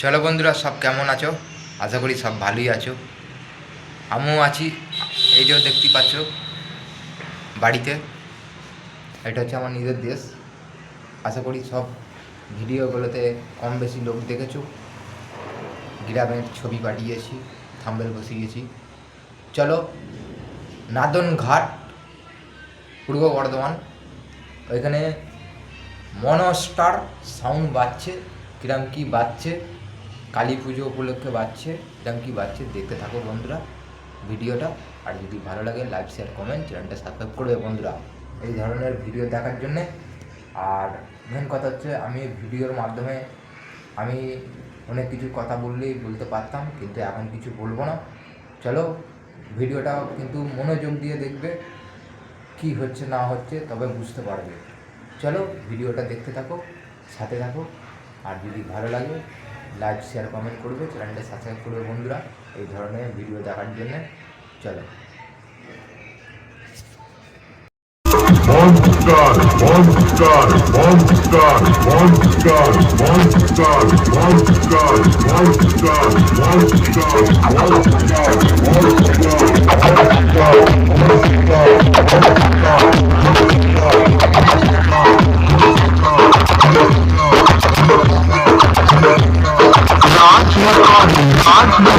চলো বন্ধুরা, সব কেমন আছো? আশা করি সব ভালোই আছো। আমিও আছি। এই যে দেখতে পাচ্ছ, বাড়িতে। এটা হচ্ছে আমার নিজের দেশ। আশা করি সব ভিডিওগুলোতে কম বেশি লোক দেখেছ। গ্রামের ছবি পাঠিয়েছি, থাম্বেল বসিয়েছি। চলো, নাদন ঘাট, পূর্ব বর্ধমান। ওইখানে মনস্টার সাউন্ড বাজছে, কিরম কি বাজছে। কালী পুজো উপলক্ষে কিরম কি বাজছে, দেখতে থাকো বন্ধুরা, ভিডিওটা, আর যদি ভালো লাগে লাইক শেয়ার কমেন্ট চ্যানেলটা সাবস্ক্রাইব করবে বন্ধুরা, এই ধরনের ভিডিও দেখার জন্যে। আর মেন কথা হচ্ছে, আমি ভিডিওর মাধ্যমে, আমি অনেক কিছু কথা বললেই বলতে পারতাম, কিন্তু এখন কিছু বলব না। চলো, ভিডিওটা কিন্তু মনোযোগ দিয়ে দেখবে, কি হচ্ছে, না হচ্ছে, তবে বুঝতে পারবে। চলো, ভিডিওটা দেখতে থাকো, সাথে থাকো, আর যদি ভালো লাগে লাইক শেয়ার কমেন্ট করবে চ্যানেলটা সাবস্ক্রাইব করবে বন্ধুরা এই ধরনের ভিডিও দেখার জন্য চলো Monster, monster, monster, monster, monster, monster, monster, monster,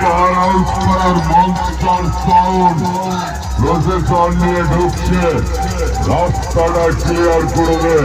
পাহাড় হাউস করার মনস্টার সাউন্ড প্রসেসর নিয়ে ঢুকছে। রাস্তাটা ক্লিয়ার করবে।